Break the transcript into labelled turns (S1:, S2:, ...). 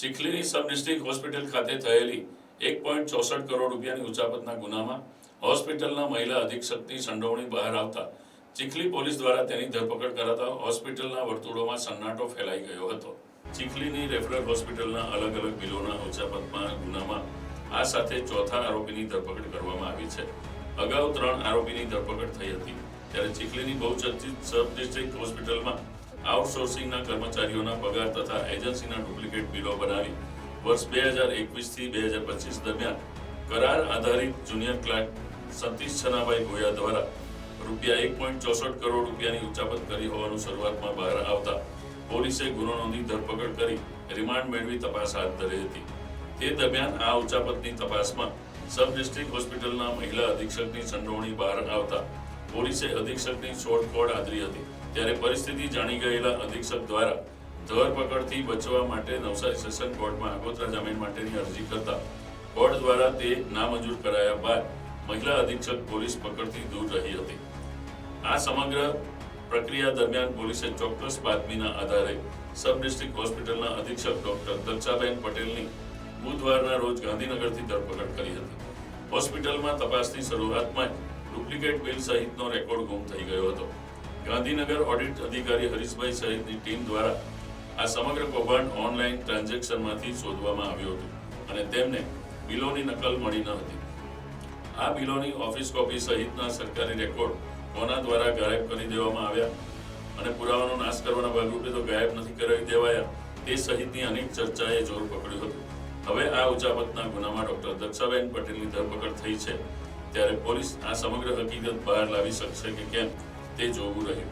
S1: ચીખલીની sub district hospital ખાતે થયેલી એક પોઈન્ટ ચોસઠ કરોડ રૂપિયાની ઉચાપતના ગુનામાં હોસ્પિટલના મહિલા અધિક્ષકની સંડોવણી બહાર આવતા ચીખલી પોલીસ દ્વારા તેની ધરપકડ કરાતા હોસ્પિટલના વર્તુળોમાં સન્નાટો ફેલાઈ ગયો હતો. ચીખલીની રેફરલ હોસ્પિટલના અલગ અલગ બિલોના ઉચાપતમાં ગુનામાં આ સાથે ચોથા આરોપીની ધરપકડ કરવામાં આવી છે. અગાઉ ત્રણ આરોપીની ધરપકડ થઈ હતી. ત્યારે ચીખલીની બહુચર્ચિત સબ ડિસ્ટ્રિક્ટ હોસ્પિટલમાં આઉટસોર્સિંગના કર્મચારીઓના પગાર તથા એજન્સીના ડુપ્લિકેટ બિલો બનાવી વર્ષ બે હજાર એકવીસથી બે હજાર પચીસ દરમિયાન કરાર આધારિત જુનિયર ક્લાર્ક સતીશ છનાભાઈ ગોયા દ્વારા રૂપિયા એક પોઈન્ટ ચોસઠ કરોડ રૂપિયાની ઉચાપત કરી હોવાનું શરૂઆતમાં બહાર આવતા પોલીસે ગુનો નોંધી ધરપકડ કરી રિમાન્ડ મેળવી તપાસ હાથ ધરી હતી. તે દરમિયાન આ ઉચાપતની તપાસમાં સબ ડિસ્ટ્રિક્ટ હોસ્પિટલના મહિલા અધિક્ષકની સંડોવણી બહાર આવતા પોલીસે અધિક્ષકની છોડખોડ આદરી હતી. ત્યારે પરિસ્થિતિ જાણી ગયેલા અધિક્ષક દ્વારા ધરપકડથી બચવા માટે નવસારી સેશન કોર્ટમાં આગોતરા જામીન માટેની અરજી કરતા કોર્ટ દ્વારા તે નામંજૂર કરાયા બાદ મહિલા અધિક્ષક પોલીસ પકડથી દૂર રહી હતી. આ સમગ્ર પ્રક્રિયા દરમિયાન પોલીસે ચોક્કસ બાતમીના આધારે સબ ડિસ્ટ્રિક્ટ હોસ્પિટલના અધિક્ષક ડોક્ટર દક્ષાબેન પટેલની બુધવારના રોજ ગાંધીનગરથી ધરપકડ કરી હતી. હોસ્પિટલમાં તપાસની શરૂઆતમાં જ ડુપ્લિકેટ બિલ સહિતનો રેકોર્ડ ગુમ થઈ ગયો હતો. ગાંધીનગર ઓડિટ અધિકારી હરીશભાઈ સહિતની ટીમ દ્વારા આ સમગ્ર કૌભાંડ ઓનલાઈન ટ્રાન્ઝેક્શનમાંથી શોધવામાં આવ્યું હતું અને તેમને બિલોની નકલ મળી ન હતી. આ બિલોની ઓફિસ કોપી સહિતના સરકારી રેકોર્ડ કોના દ્વારા ગાયબ કરી દેવામાં આવ્યા અને પુરાવાનો નાશ કરવાના ભાગરૂપે તો ગાયબ નથી કરાવી દેવાયા તે સહિતની અનેક ચર્ચાએ જોર પકડ્યું હતું. હવે આ ઉચાપતના ગુનામાં ડોક્ટર દક્ષાબેન પટેલની ધરપકડ થઈ છે. ત્યારે પોલીસ આ સમગ્ર હકીકત બહાર લાવી શકશે કે કેમ તે જોવું રહ્યું.